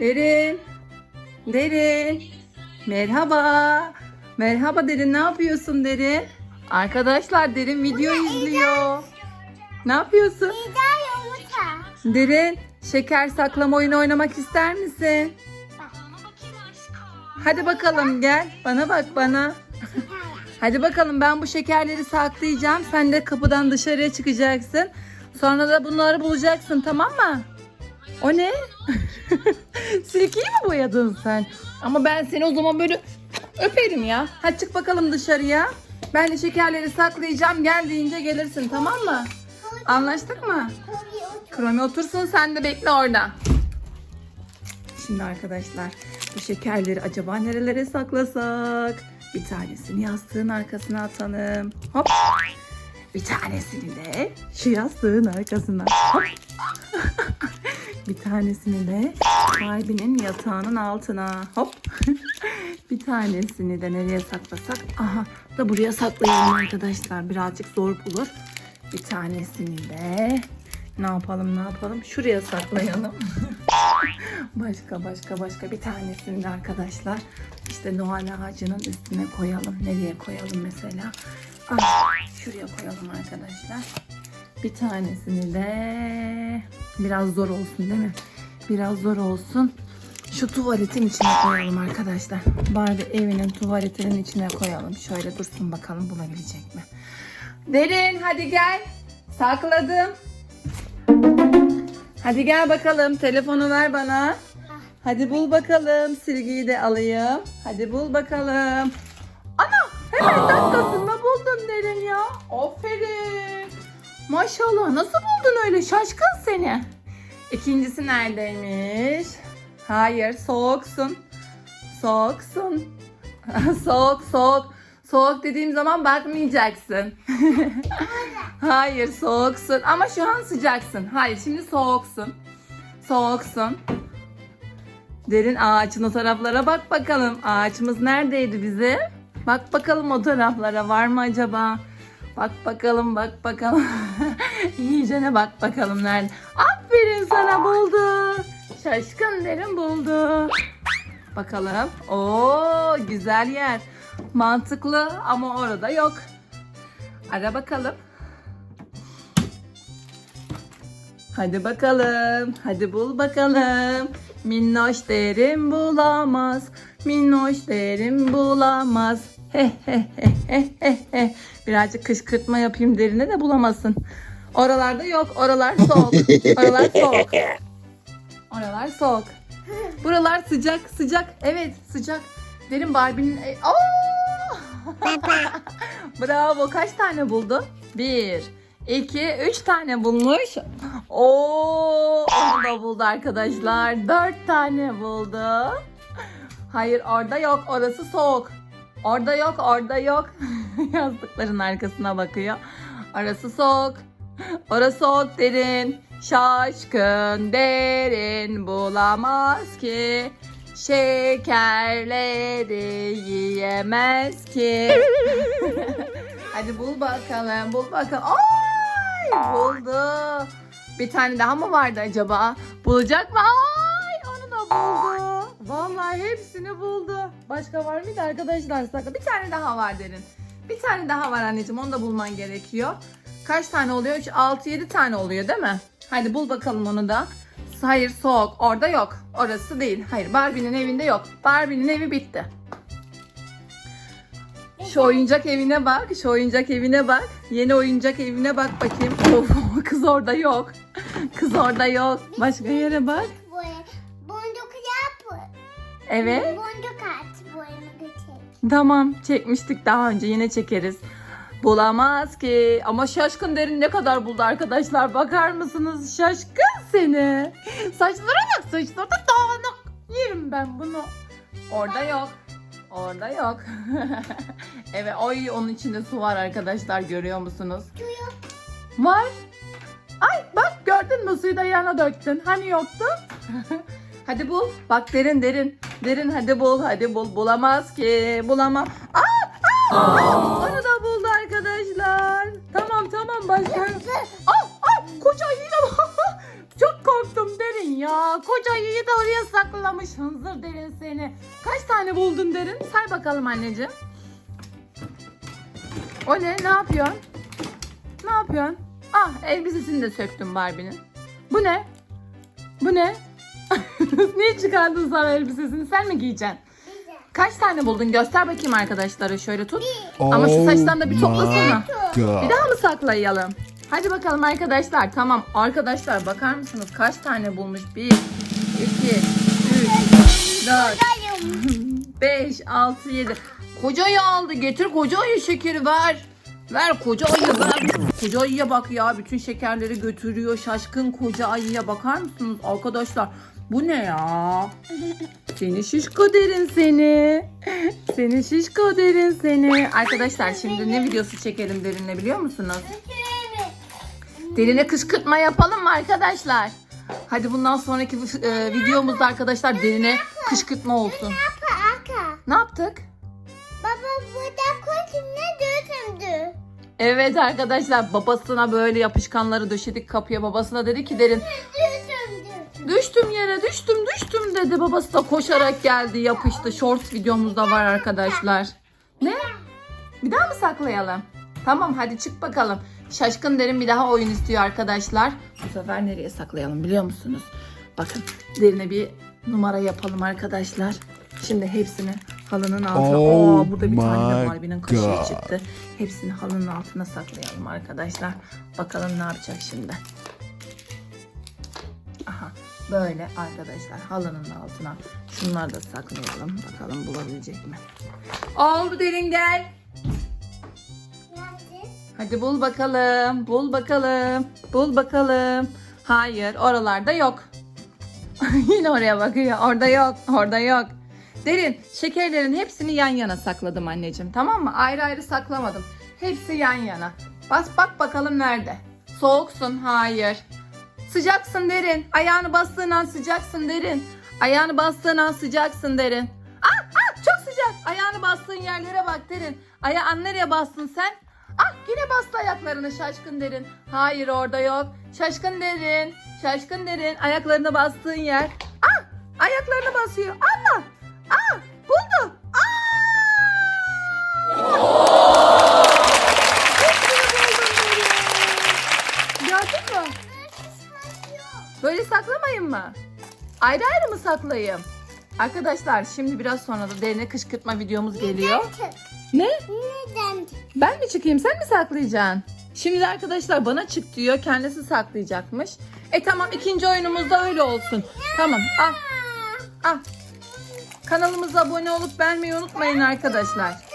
Derin. Derin. Merhaba. Merhaba Derin ne yapıyorsun Derin? Arkadaşlar Derin video izliyor. Ne yapıyorsun? Derin şeker saklama oyunu oynamak ister misin? Hadi bakalım gel. Bana bak bana. Hadi bakalım ben bu şekerleri saklayacağım. Sen de kapıdan dışarıya çıkacaksın. Sonra da bunları bulacaksın tamam mı? O ne? Silkeyi mi boyadın sen? Ama ben seni o zaman böyle öperim ya. Hadi çık bakalım dışarıya. Ben de şekerleri saklayacağım. Gel deyince gelirsin tamam mı? Anlaştık mı? Kromi otursun sen de bekle orada. Şimdi arkadaşlar bu şekerleri acaba nerelere saklasak? Bir tanesini yastığın arkasına atalım. Hop. Bir tanesini de şu yastığın arkasına. Hop. bir tanesini de Barbie'nin yatağının altına. Hop. bir tanesini de nereye saklasak? Aha da buraya saklayalım arkadaşlar. Birazcık zor bulur. Bir tanesini de ne yapalım ne yapalım? Şuraya saklayalım. başka başka başka bir tanesini de arkadaşlar işte Noel ağacının üstüne koyalım. Nereye koyalım mesela? Ah, şuraya koyalım arkadaşlar. Bir tanesini de biraz zor olsun değil mi? Biraz zor olsun. Şu tuvaletin içine koyalım arkadaşlar. Barbie evinin tuvaletinin içine koyalım. Şöyle dursun bakalım bulabilecek mi? Derin hadi gel. Sakladım. Hadi gel bakalım. Telefonu ver bana. Hadi bul bakalım. Silgiyi de alayım. Hadi bul bakalım. Ana hemen dakikasında buldun Derin ya. Aferin. Maşallah nasıl buldun öyle şaşkın seni. İkincisi neredeymiş? Hayır soğuksun. Soğuksun. soğuk soğuk. Soğuk dediğim zaman bakmayacaksın. Hayır soğuksun ama şu an sıcaksın. Hayır şimdi soğuksun. Soğuksun. Derin ağaçın o taraflara bak bakalım. Ağaçımız neredeydi bizim? Bak bakalım o taraflara var mı acaba? Bak bakalım bak bakalım. İyicene bak bakalım nerede. Aferin sana buldu. Şaşkın derin buldu. Bakalım. Oo güzel yer. Mantıklı ama orada yok. Ara bakalım. Hadi bakalım. Hadi bul bakalım. Minnoş derin bulamaz. Minnoş derin bulamaz. He he he he he he. Birazcık kışkırtma yapayım derine de bulamasın. Oralarda yok. Oralar soğuk. Oralar soğuk. Oralar soğuk. Buralar sıcak sıcak. Evet sıcak. Derin Barbie'nin... Bravo. Kaç tane buldun? Bir, iki, üç tane bulmuş. Oo, onu da buldu arkadaşlar. Dört tane buldu. Hayır orada yok. Orası soğuk. Orada yok. Orada yok. Yazdıkların arkasına bakıyor. Orası soğuk. Orası soğuk derin. Şaşkın derin bulamaz ki. Şekerleri yiyemez ki. Hadi bul bakalım, bul bakalım. Ay buldu. Bir tane daha mı vardı acaba? Bulacak mı? Ay onu da buldu. Vallahi hepsini buldu. Başka var mıydı arkadaşlar? Sakın. Bir tane daha var derin. Bir tane daha var anneciğim. Onu da bulman gerekiyor. Kaç tane oluyor? 3, 6, 7 tane oluyor değil mi? Hadi bul bakalım onu da. Hayır soğuk. Orada yok. Orası değil. Hayır Barbie'nin evinde yok. Barbie'nin evi bitti. Şu oyuncak evine bak. Şu oyuncak evine bak. Yeni oyuncak evine bak bakayım. Of, kız orada yok. Kız orada yok. Başka yere bak. Evet. Boncuk at. Boyunu götür. Tamam. Çekmiştik daha önce. Yine çekeriz. Bulamaz ki. Ama şaşkın derin ne kadar buldu arkadaşlar. Bakar mısınız? Şaşkın seni. Saçlara bak. Saçları da dağınık. Yerim ben bunu. Orada yok. Orada yok. evet oy onun içinde su var arkadaşlar görüyor musunuz? Var. Ay bak gördün mü suyu da yana döktün. Hani yoktu? hadi bul. Bak derin derin. Derin hadi bul. Hadi bul. Bulamaz ki. Bulamam. Aa, aa! Onu da buldu arkadaşlar. Tamam tamam başka. Aa, aa, koca yine Çok korktum derin ya. Koca ayıyı da oraya saklamış hınzır derin seni. Kaç tane buldun derin? Say bakalım anneciğim. O ne? Ne yapıyorsun? Ne yapıyorsun? Ah elbisesini de söktüm Barbie'nin. Bu ne? Bu ne? Niye çıkardın sana elbisesini? Sen mi giyeceksin? Kaç tane buldun? Göster bakayım arkadaşlara. Şöyle tut. Ama şu saçtan da bir toplasana. Bir daha mı saklayalım? Hadi bakalım arkadaşlar. Tamam. Arkadaşlar bakar mısınız? Kaç tane bulmuş? 1, 2, 3, 4, 5, 6, 7. Koca ayı aldı. Getir koca ayı şekeri ver. Ver koca ayı ver. Koca ayıya bak ya. Bütün şekerleri götürüyor. Şaşkın koca ayıya bakar mısınız arkadaşlar? Bu ne ya? Seni şişko derin seni. Seni şişko derin seni. Arkadaşlar şimdi ne videosu çekelim derinle biliyor musunuz? Derine kışkırtma yapalım mı arkadaşlar? Hadi bundan sonraki e, videomuzda arkadaşlar derine kışkırtma olsun. Ne yaptık? Baba burada koçumla dövdümdü. Evet arkadaşlar babasına böyle yapışkanları döşedik kapıya. Babasına dedi ki derin. Düştüm yere düştüm düştüm dedi. Babası da koşarak geldi yapıştı. Shorts videomuzda var arkadaşlar. Ne? Bir daha mı saklayalım? Tamam hadi çık bakalım. Şaşkın derin bir daha oyun istiyor arkadaşlar. Bu sefer nereye saklayalım biliyor musunuz? Bakın derine bir numara yapalım arkadaşlar. Şimdi hepsini halının altına. Oh Oo, burada bir tane de Barbie'nin kaşığı God. çıktı. Hepsini halının altına saklayalım arkadaşlar. Bakalım ne yapacak şimdi. Böyle arkadaşlar halının altına. Şunları da saklayalım. Bakalım bulabilecek mi? Oldu derin gel. Hadi bul bakalım. Bul bakalım. Bul bakalım. Hayır oralarda yok. Yine oraya bakıyor. Orada yok. Orada yok. Derin şekerlerin hepsini yan yana sakladım anneciğim. Tamam mı? Ayrı ayrı saklamadım. Hepsi yan yana. Bas bak bakalım nerede. Soğuksun. Hayır. Sıcaksın derin. Ayağını bastığın an sıcaksın derin. Ayağını bastığın an sıcaksın derin. Ah ah çok sıcak. Ayağını bastığın yerlere bak derin. Ayağın nereye bastın sen? Ah yine bastı ayaklarını şaşkın derin. Hayır orada yok. Şaşkın derin. Şaşkın derin. Ayaklarını bastığın yer. Ah ayaklarını basıyor. Allah. Ah mı? Ayrı ayrı mı saklayayım? Arkadaşlar şimdi biraz sonra da derine kışkırtma videomuz geliyor. Ne? Neden? Ben mi çıkayım sen mi saklayacaksın? Şimdi arkadaşlar bana çık diyor kendisi saklayacakmış. E tamam ikinci oyunumuz da öyle olsun. Tamam al al. Kanalımıza abone olup beğenmeyi unutmayın arkadaşlar.